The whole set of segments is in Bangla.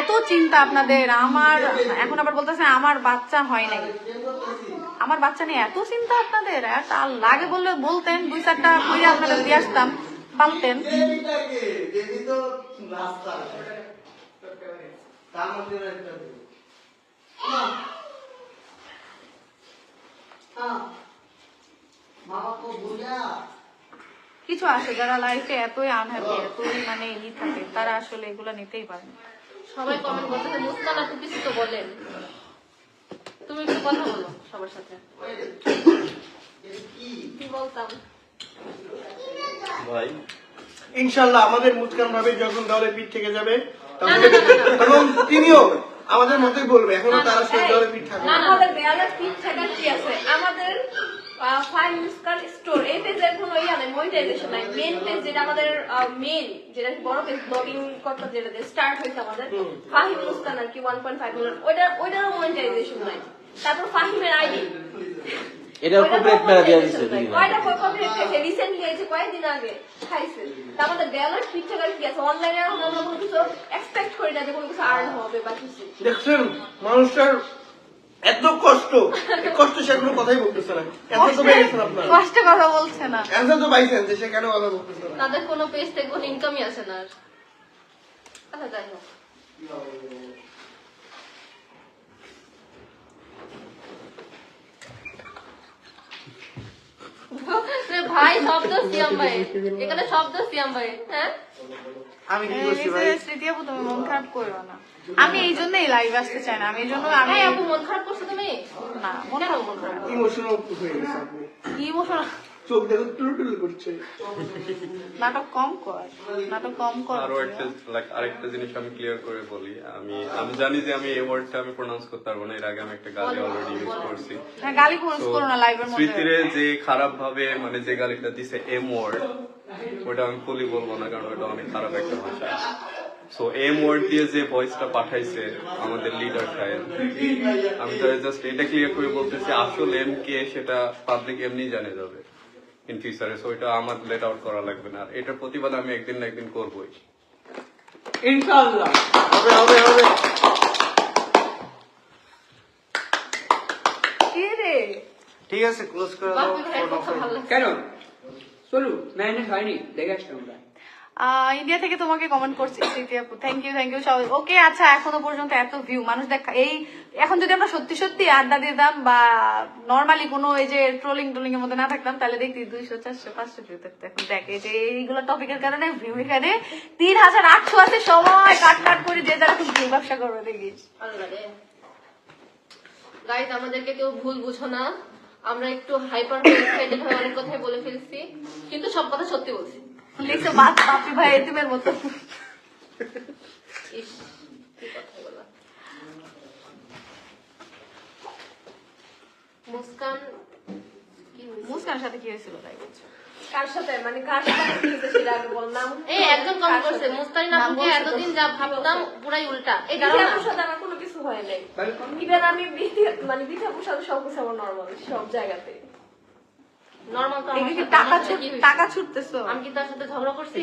এত চিন্তা আপনাদের, আমার, এখন আবার বলতেছে, আমার বাচ্চা হয় নাই। আমার বাচ্চা নিয়ে এত চিন্তা আপনাদের এত আর লাগে বললে বলতেন, দুই চারটা কইরে আপনারা দিয়ে আসতাম, পালতেন। তার কিছু আছে যারা লাইফে এতই আনহ্যাপি এতই মানে ই থাকে, তারা আসলে এগুলো নিতেই পারে না। সবাই কমেন্ট করতেছে মুস্কান আপু কিছু তো বলেন। তুমি একটু কথা বলো সবার সাথে। কি বলতাম? ভাই। ইনশাল্লাহ আমাদের মুস্কান ভাবে যখন দলের পিঠ থেকে যাবে তখন তিনিও আমাদের মতোই বলবে এখনও তারা সেই দলের পিঠ থাকবে। আমাদের দেয়ালের পিঠ থাকার কি আছে? আমাদের ফাইভ মিসকার স্টোর এই পেজের কোনো ইয়া নেই মনিটাইজেশন নাই। মেন পেজ যেটা আমাদের মেন যেটা বড় পেজ ব্লগিং করতে যেটা স্টার্ট হয়েছে আমাদের ফাহিম মুস্কান আর কি ওয়ান পয়েন্ট ফাইভ মিলিয়ন ওইটা ওইটারও মনিটাইজেশন নাই। তারপর ফাহিমের আইডি এটাও কপিরাইট মেরা দিয়ে দিছে। কয়টা কপিরাইট খাইছে রিসেন্টলি হয়েছে কয়েকদিন আগে খাইছে। তা আমাদের পিঠ কি আছে। অনলাইনে আমরা কোনো কিছু এক্সপেক্ট করি না যে কোনো কিছু আর্ন হবে বা কিছু। দেখছেন মানুষটার এত কষ্ট। কষ্ট সে কোনো কথাই বলতেছে না। এত তো পেয়েছেন আপনার। কষ্ট কথা বলছে না। এত তো পাইছেন যে সে কেন কথা বলতেছে না? তাদের কোনো পেজ থেকে কোনো ইনকামই আসে না আর। আচ্ছা যাই হোক। ভাই শব্দ সিয়াম ভাই। এখানে শব্দ সিয়াম ভাই হ্যাঁ? আমি কি এই করছি ভাই? স্মৃতি তুমি মন খারাপ করো না। আমি এই জন্যই লাইভ আসতে চাই না আমি এই জন্য আমি হ্যাঁ আপু মন খারাপ করছ তুমি? না মনে মন খারাপ ইমোশনাল হয়ে গেছে ইমোশনাল চোখ দেখো টুলটুল করছে। নাটক কম কর নাটক কম কর। আরও একটা লাইক আরেকটা জিনিস আমি ক্লিয়ার করে বলি। আমি আমি জানি যে আমি এই ওয়ার্ডটা আমি প্রোনাউন্স করতে পারব না এর আগে আমি একটা গালি অলরেডি ইউজ করছি। হ্যাঁ গালি তো করো না লাইভের মধ্যে। স্মৃতিরে যে খারাপ ভাবে মানে যে গালিটা দিছে এম ওয়ার্ড ওটা আমি ফুলি বলব না কারণ ওটা অনেক খারাপ একটা ভাষা। সো এম ওয়ার্ড দিয়ে যে ভয়েসটা পাঠাইছে আমাদের লিডার সাহেব আমি তাহলে জাস্ট এটা ক্লিয়ার করে বলতেছি আসল এম কে সেটা পাবলিক এমনি জানে যাবে। ইন ফিউচারে সো এটা আমার লেট আউট করা লাগবে না। আর এটার প্রতিবাদ আমি একদিন না একদিন করবোই। ইনশাআল্লাহ। হবে হবে হবে। ঠিক আছে ক্লোজ করে দাও কেন? চলু ম্যানেজ হয়নি দেখে আসছি আমরা। ইন্ডিয়া থেকে তোমাকে কমেন্ট করছি। থ্যাংক ইউ থ্যাংক ইউ সবাই। ওকে আচ্ছা এখনও পর্যন্ত এত ভিউ মানুষ দেখ, এই, এখন যদি আমরা সত্যি সত্যি আড্ডা দিতাম বা নর্মালি কোনো এই যে ট্রোলিং টোলিং এর মধ্যে না থাকতাম, তাহলে দেখতি দুইশো, চারশো, পাঁচশো ভিউ থাকতো এখন দেখ যে এইগুলো টপিকের কারণে ভিউ এখানে তিন হাজার আটশো আছে। সময় কাট কাট করে যে যারা খুব ভিউ ব্যবসা করবে দেখিস গাইজ আমাদেরকে কেউ ভুল বুঝো না। আমরা একটু হাইপার অনেক কথাই বলে ফেলছি। কিন্তু সব কথা সত্যি বলছি। লিখছে বাপ বাপি ভাই এতিমের মতো। মুস্কান সাথে কি হয়েছিল তাই বলছো? কার সাথে? মানে কার সাথে কি হয়েছে সেটা আগে বললাম। এই একজন কমেন্ট করছে। মুস্তারিন নাম আপুকে বলছে তো। এতদিন যা ভাবতাম পুরাই উল্টা। এই এই কারণে বিধাপুর সাথে আমার কোনো কিছু হয় নাই। ইভেন আমি বিধি- মানে সাথে সব কিছু আমার নর্মাল সব জায়গাতে নর্মাল তো টাকা ছুট টাকা ছুটতেছো? আমি কি তার সাথে ঝগড়া করছি?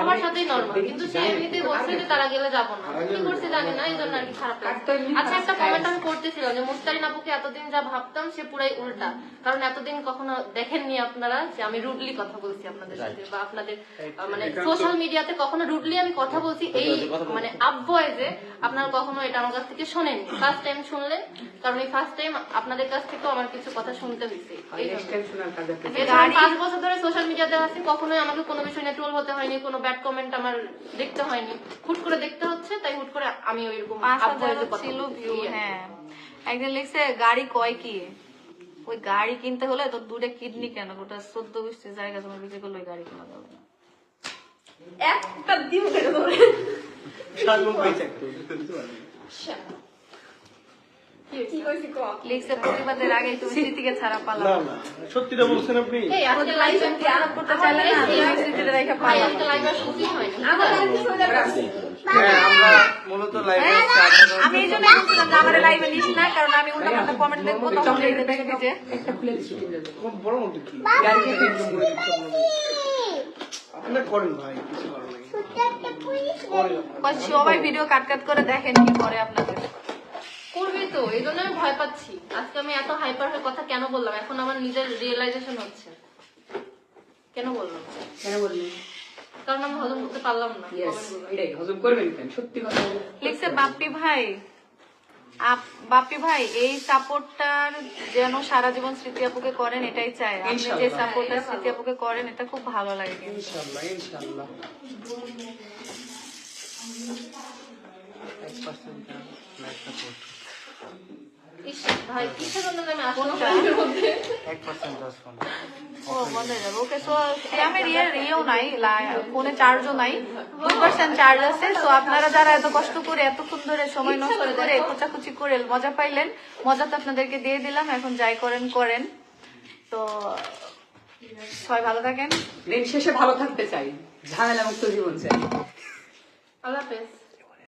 আমার সাথেই নর্মাল কিন্তু সে এমনিতে বলছে যে তারা গেলে যাব না। কি করছে জানি না এই জন্য আর কি খারাপ লাগছে। আচ্ছা একটা কমেন্ট আমি করতেছিলাম যে মুস্তারিন আপুকে এতদিন যা ভাবতাম সে পুরাই উল্টা। কারণ এতদিন কখনো দেখেননি আপনারা যে আমি রুডলি কথা বলছি আপনাদের সাথে বা আপনাদের মানে সোশ্যাল মিডিয়াতে কখনো রুডলি আমি কথা বলছি এই মানে আব্বয় যে আপনারা কখনো এটা আমার কাছ থেকে শোনেন ফার্স্ট টাইম শুনলেন কারণ এই ফার্স্ট টাইম আপনাদের কাছ থেকেও আমার কিছু কথা শুনতে হয়েছে। পাঁচ বছর ধরে সোশ্যাল মিডিয়াতে আছি কখনোই আমাকে কোনো বিষয় নিয়ে ট্রোল হতে হয়নি কোনো ব্যাড কমেন্ট আমার দেখতে হয়নি। হুট করে দেখতে হচ্ছে তাই হুট করে আমি ওইরকম ছিল ভিউ। হ্যাঁ। একদিন লিখছে গাড়ি কয় কি? ওই গাড়ি কিনতে হলে তোর দুটা কিডনি কেন? গোটা চোদ্দ বিশটি জায়গা তোমার বিক্রি করলে ওই গাড়ি কেনা যাবে না। একটা দিন কেটে ধরে সাতগুণ পাইছে একটু কি হয়েছে ক লিখছে প্রতিবাদের আগে তুমি স্মৃতিকে ছাড়া পালাম না সত্যিটা বলছেন আপনি? এই আজকে লাইভ স্মৃতি আরোপ করতে চাইলে না? তুমি স্মৃতিতে রেখে পালাম আজকে লাইভ আর হয়নি আমার আর কিছু হয়ে হ্যাঁ আমরা মূলত লাইভে আসছি আপনারা আমি এই জন্য বলছিলাম যে আমার লাইভে নিস না কারণ আমি উল্টা পাল্টা কমেন্ট দেখব তখন এই দেখে দিতে একটা খুলে দিচ্ছি। বড় মধ্যে কি? গাড়িকে একদম করে দিচ্ছি করেন ভাই কিছু করেন। সবাই ভিডিও কাট কাট করে দেখেন কি করে আপনাদের। করবে তো এই জন্য আমি ভয় পাচ্ছি। আজকে আমি এত হাইপার হয়ে কথা কেন বললাম? এখন আমার নিজের রিয়েলাইজেশন হচ্ছে। কেন বললাম? কেন বললি? কারণ আমি হজম করতে পারলাম না। ইয়েস comment গুলো। এটাই হজম করবেন কেন? সত্যি কথা লিখছে বাপ্পি ভাই আপ- বাপ্পি ভাই এই সাপোর্টটার যেন সারা জীবন স্মৃতি আপুকে করেন এটাই চাই। আপনি যে সাপোর্টটা স্মৃতি আপুকে করেন এটা খুব ভালো লাগে। এক পার্সেন্ট ভাই কিসের জন্য বন্ধ হয়ে ফোনে চার্জও নাই দুই পার্সেন্ট চার্জ আছে সো আপনারা যারা এত কষ্ট করে এতক্ষণ ধরে সময় নষ্ট করে খোঁচাখুচি করে মজা পাইলেন মজা তো আপনাদেরকে দিয়ে দিলাম এখন যাই করেন করেন। তো সবাই ভালো থাকেন। দিন শেষে ভালো থাকতে চাই ঝামেলা মুক্ত জীবন চাই। আল্লাহ হাফেজ।